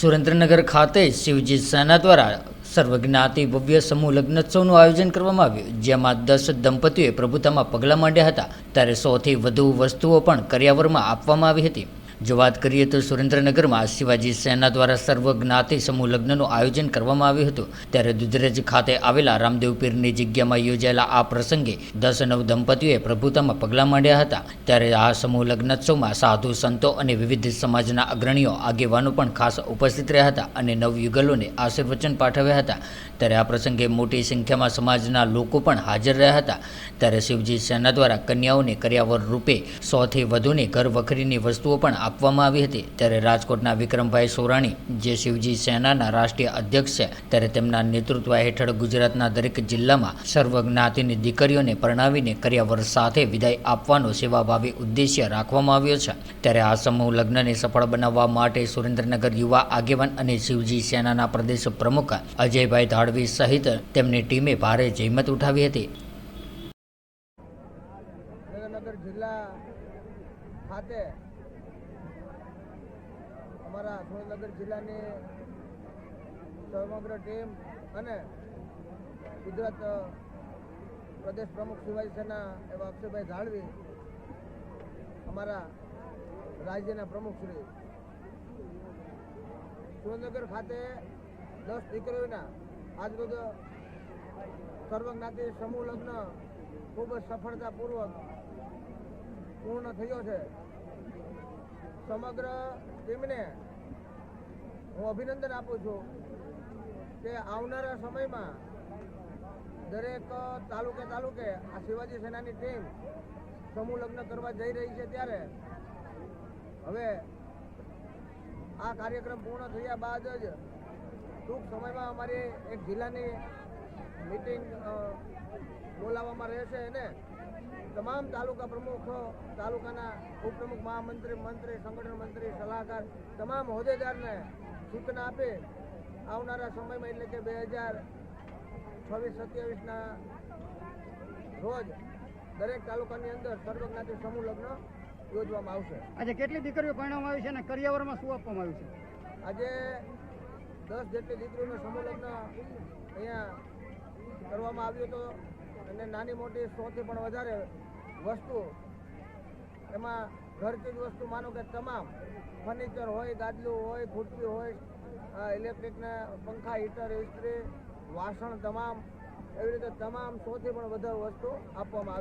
સુરેન્દ્રનગર ખાતે શિવજી સેના દ્વારા સર્વજ્ઞાતિ ભવ્ય સમૂહ લગ્નોત્સવનું આયોજન કરવામાં આવ્યું, જેમાં દસ દંપતીઓએ પ્રભુતામાં પગલાં માંડ્યા હતા. ત્યારે સોથી વધુ વસ્તુઓ પણ કરિયાવરમાં આપવામાં આવી હતી. જો વાત કરીએ તો સુરેન્દ્રનગરમાં શિવાજી સેના દ્વારા સર્વજ્ઞાતિ સમૂહ લગ્નનું આયોજન કરવામાં આવ્યું હતું. ત્યારે દુધરેજ ખાતે આવેલા રામદેવ પીરની જગ્યામાં યોજાયેલા આ પ્રસંગે દસ નવ દંપતીઓએ પ્રભુતામાં પગલાં માંડ્યા હતા. ત્યારે આ સમૂહ લગ્નોત્સવમાં સાધુ, સંતો અને વિવિધ સમાજના અગ્રણીઓ આગેવાનો પણ ખાસ ઉપસ્થિત રહ્યા હતા અને નવયુગલોને આશીર્વચન પાઠવ્યા હતા. ત્યારે આ પ્રસંગે મોટી સંખ્યામાં સમાજના લોકો પણ હાજર રહ્યા હતા. ત્યારે શિવજી સેના દ્વારા કન્યાઓને કર્યાવર રૂપે સોથી વધુની ઘર વખરીની વસ્તુઓ પણ આપવામાં આવી હતી ત્યારે રાજકોટના વિક્રમભાઈ સોરાણી, જે શિવજી સેનાના રાષ્ટ્રીય અધ્યક્ષ છે, ત્યારે તેમના નેતૃત્વ હેઠળ ગુજરાતના દરેક જિલ્લામાં સર્વજ્ઞાતિની દીકરીઓને પરણાવીને કર્યાવર સાથે વિદાય આપવાનો સેવાભાવી ઉદ્દેશ્ય રાખવામાં આવ્યો છે. ત્યારે આ સમૂહ લગ્નને સફળ બનાવવા માટે સુરેન્દ્રનગર યુવા આગેવાન અને શિવજી સેનાના પ્રદેશ પ્રમુખ અજયભાઈ ધાડવી સહિત તેમની ટીમે ભારે જહેમત ઉઠાવી હતી. જિલ્લા ખાતે અમારા સુરેન્દ્રનગર જિલ્લાની સમગ્ર ટીમ અને ગુજરાત પ્રદેશ પ્રમુખ શિવાજી સેના એવા અક્ષયભાઈ ધાળવી અમારા રાજ્યના પ્રમુખ શ્રી સુરેન્દ્રનગર ખાતે દસ દીકરીઓના આજરોજ સર્વજ્ઞાતિ સમૂહ લગ્ન ખૂબ જ સફળતાપૂર્વક પૂર્ણ થયો છે. સમગ્ર ટીમને હું અભિનંદન આપું છું કે આવનારા સમયમાં દરેક તાલુકે તાલુકે આ શિવાજી સેનાની ટીમ સમૂહ લગ્ન કરવા જઈ રહી છે ત્યારે હવે આ કાર્યક્રમ પૂર્ણ થયા બાદ જ ટૂંક સમયમાં અમારી એક જિલ્લાની મિટિંગ બોલાવવામાં રહેશે અને તમામ તાલુકા પ્રમુખ તાલુકાના ઉપપ્રમુખ મહામંત્રી મંત્રી સંગઠન મંત્રી સલાહકાર તમામ હોદ્દેદારને સૂચના આપી. આવનારા સમયમાં એટલે કે બે હજાર છવ્વીસ સત્યાવીસના રોજ દરેક તાલુકાની અંદર સર્વજ્ઞાતિ સમૂહ લગ્ન યોજવામાં આવશે. આજે કેટલી દીકરીઓ પરિણામ આવી છે અને કરિયાવરમાં શું આપવામાં આવ્યું છે? આજે દસ જેટલી દીકરીઓનું સમૂહ લગ્ન અહીંયા કરવામાં આવ્યું હતો. અને નાની મોટી સોથી પણ વધારે વસ્તુ, એમાં ઘરચીજ વસ્તુ માનો કે તમામ ફર્નિચર હોય, ગાદલું હોય ખુરશી હોય ઇલેક્ટ્રિકના પંખા હીટર ઇસ્ત્રી, વાસણ તમામ, એવી રીતે તમામ સોથી પણ વધારે વસ્તુ આપવામાં આવી